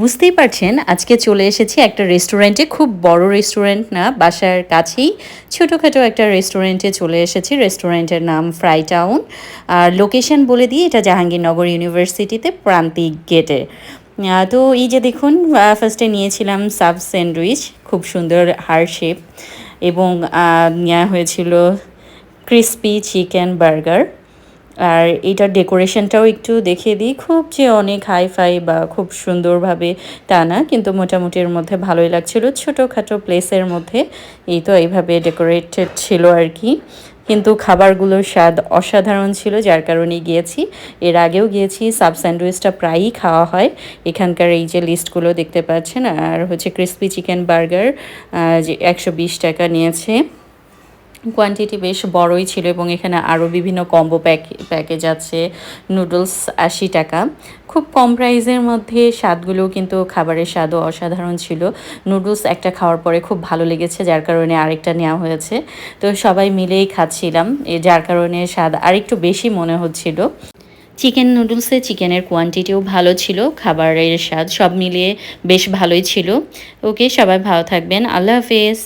বুঝতেই পারছেন, আজকে চলে এসেছি একটা রেস্টুরেন্টে, খুব বড় রেস্টুরেন্ট না, বাসার কাছেই। ছোটোখাটো একটা রেস্টুরেন্টে চলে এসেছি, রেস্টুরেন্টের নাম ফ্রাই টাউন আর লোকেশন বলে দিই, এটা জাহাঙ্গীরনগর ইউনিভার্সিটিতে, প্রান্তিক গেটে। তো এই যে দেখুন ফার্স্টে নিয়েছিলাম সাব স্যান্ডউইচ, খুব সুন্দর হার শেপ এবং নেওয়া হয়েছিল ক্রিস্পি চিকেন বার্গার আর এটার ডেকোরেশনটাও একটু দেখিয়ে দিই। খুব যে অনেক হাই ফাই বা খুব সুন্দরভাবে তা না, কিন্তু মোটামুটি এর মধ্যে ভালোই লাগছিল। ছোটোখাটো প্লেসের মধ্যে এই তো এইভাবে ডেকোরেটেড ছিল আর কি। কিন্তু খাবারগুলোর স্বাদ অসাধারণ ছিল, যার কারণে গিয়েছি। এর আগেও গিয়েছি, সাব স্যান্ডউইচটা প্রায়ই খাওয়া হয়। এখানকার এই যে লিস্টগুলো দেখতে পাচ্ছেন, আর হচ্ছে ক্রিস্পি চিকেন বার্গার যে একশো বিশ টাকা নিয়েছে। কোয়ান্টিটি বেশ বড়ই ছিল এবং এখানে আরও বিভিন্ন কম্বো প্যাক প্যাকেজ আছে নুডলস আশি টাকা। খুব কম প্রাইসের মধ্যে স্বাদগুলোও কিন্তু খাবারের স্বাদও অসাধারণ ছিল। নুডলস একটা খাওয়ার পরে খুব ভালো লেগেছে, যার কারণে আরেকটা নেওয়া হয়েছে। তো সবাই মিলেই খাচ্ছিলাম যার কারণে স্বাদ আরেকটু বেশি মনে হচ্ছিল। চিকেন নুডলসে চিকেনের কোয়ান্টিটিও ভালো ছিল, খাবারের স্বাদ সব মিলিয়ে বেশ ভালোই ছিল। ওকে, সবাই ভালো থাকবেন। আল্লাহ হাফেজ।